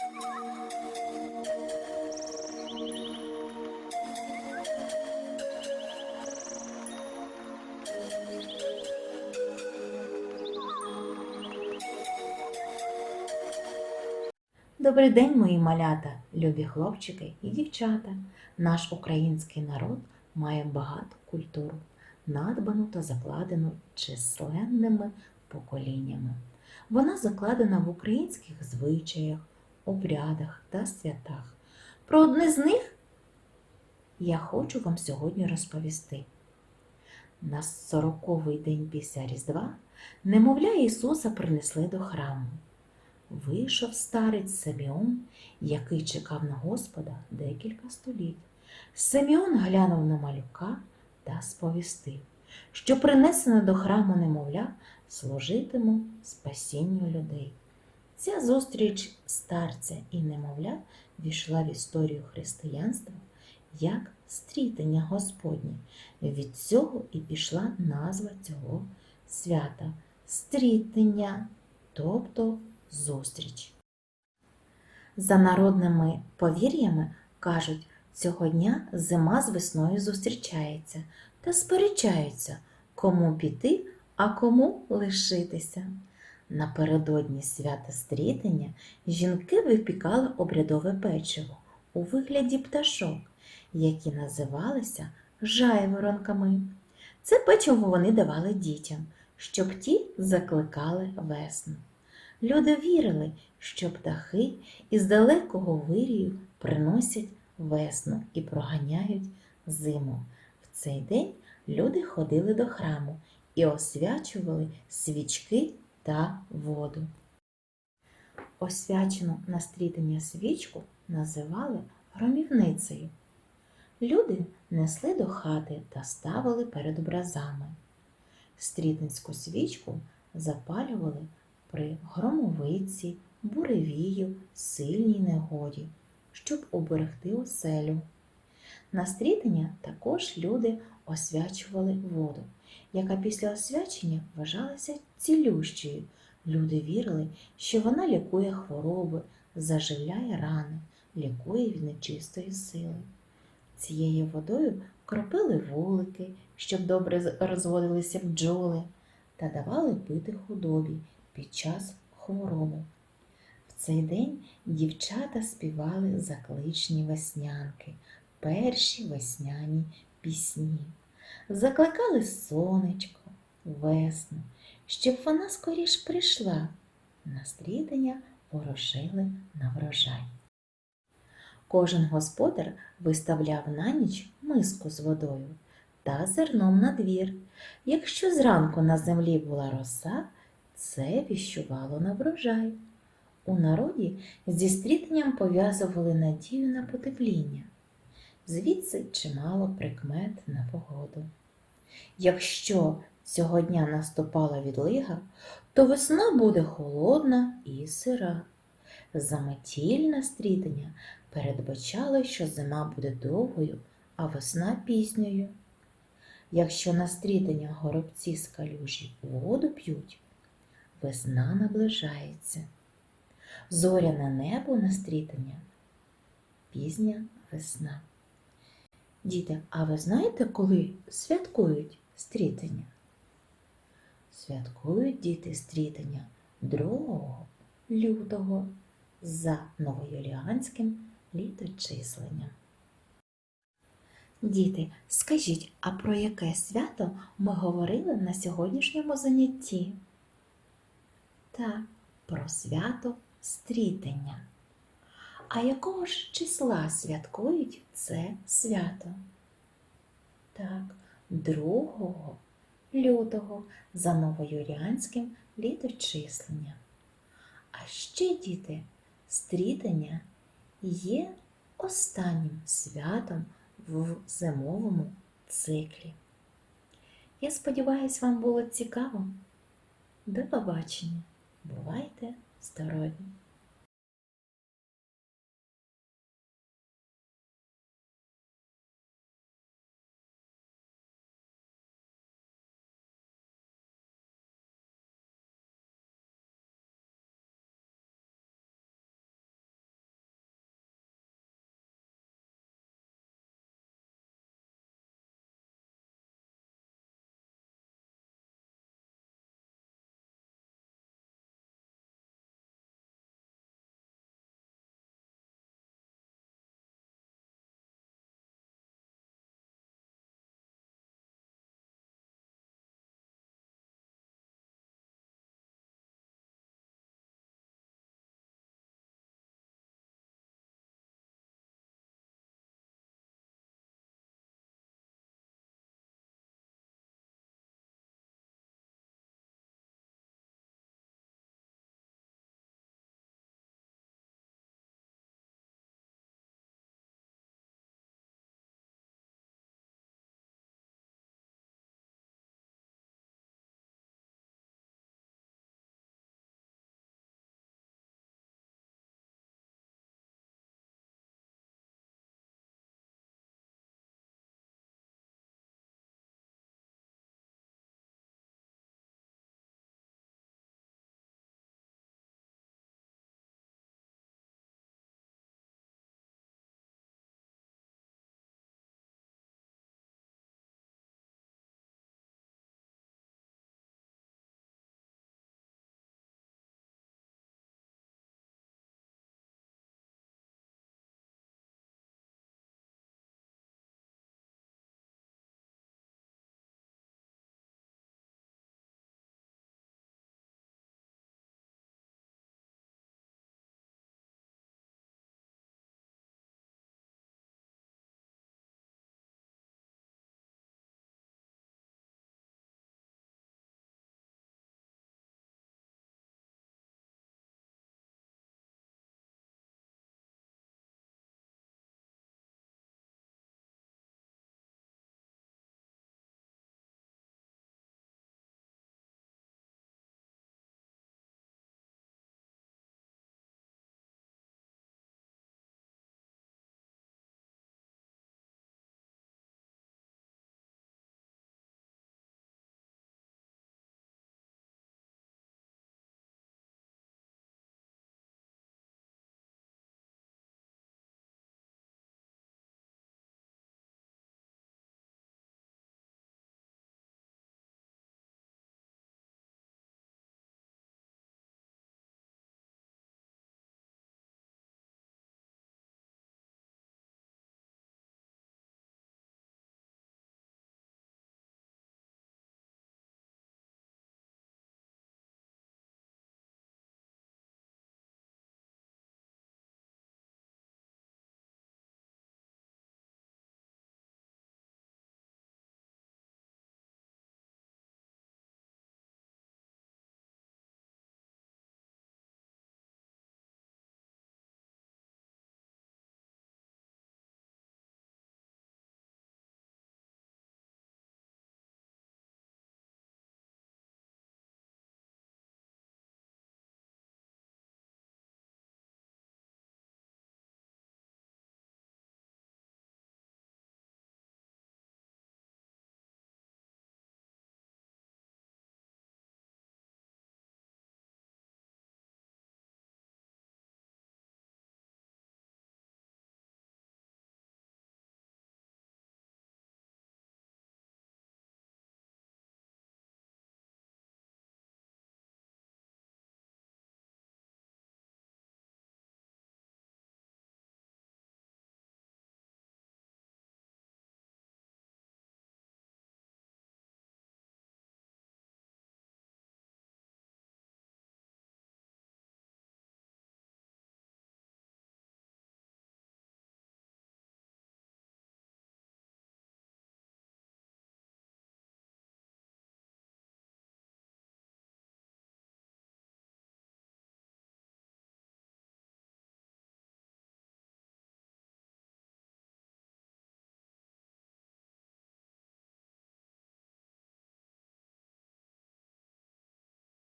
Добрий день, мої малята, любі хлопчики і дівчата. Наш український народ має багату культуру, надбану та закладену численними поколіннями. Вона закладена в українських звичаях, обрядах та святах. Про одне з них я хочу вам сьогодні розповісти. На сороковий день після Різдва немовля Ісуса принесли до храму. Вийшов старець Симеон, який чекав на Господа декілька століть. Симеон глянув на малюка та сповістив, що принесене до храму немовля служитиму спасінню людей. Ця зустріч старця і немовля війшла в історію християнства як стрітення Господнє. Від цього і пішла назва цього свята стрітення, тобто зустріч. За народними повір'ями кажуть, цього дня зима з весною зустрічається та сперечаються, кому піти, а кому лишитися. Напередодні свята стрітення жінки випікали обрядове печиво у вигляді пташок, які називалися жайворонками. Це печиво вони давали дітям, щоб ті закликали весну. Люди вірили, що птахи із далекого вирію приносять весну і проганяють зиму. В цей день люди ходили до храму і освячували свічки та воду. Освячену на стрітення свічку називали громівницею. Люди несли до хати та ставили перед образами. Стрітницьку свічку запалювали при громовиці, буревію, сильній негоді, щоб уберегти оселю. На стрітення також люди освячували воду, яка після освячення вважалася цілющою. Люди вірили, що вона лікує хвороби, заживляє рани, лікує від нечистої сили. Цією водою кропили вулики, щоб добре розводилися бджоли, та давали пити худобі під час хвороби. В цей день дівчата співали закличні веснянки, перші весняні пісні, закликали сонечко, весну, щоб вона скоріш прийшла. На стрітення порошили на врожай. Кожен господар виставляв на ніч миску з водою та зерном на двір. Якщо зранку на землі була роса, це віщувало на врожай. У народі зі стрітенням пов'язували надію на потепління, звідси чимало прикмет на погоду. Якщо цього дня наступала відлига, то весна буде холодна і сира. Заметільне стрітення передбачало, що зима буде довгою, а весна пізньою. Якщо на стрітення горобці з калюжі воду п'ють, весна наближається. Зоряне небо на стрітання пізня весна. Діти, а ви знаєте, коли святкують стрітення? Святкують діти стрітення 2 лютого за новоюліанським літочисленням. Діти, скажіть, а про яке свято ми говорили на сьогоднішньому занятті? Так, про свято стрітення. А якого ж числа святкують це свято? Так, 2 лютого за новоюріанським літочисленням. А ще, діти, стрітення є останнім святом в зимовому циклі. Я сподіваюся, вам було цікаво. До побачення! Бувайте здорові!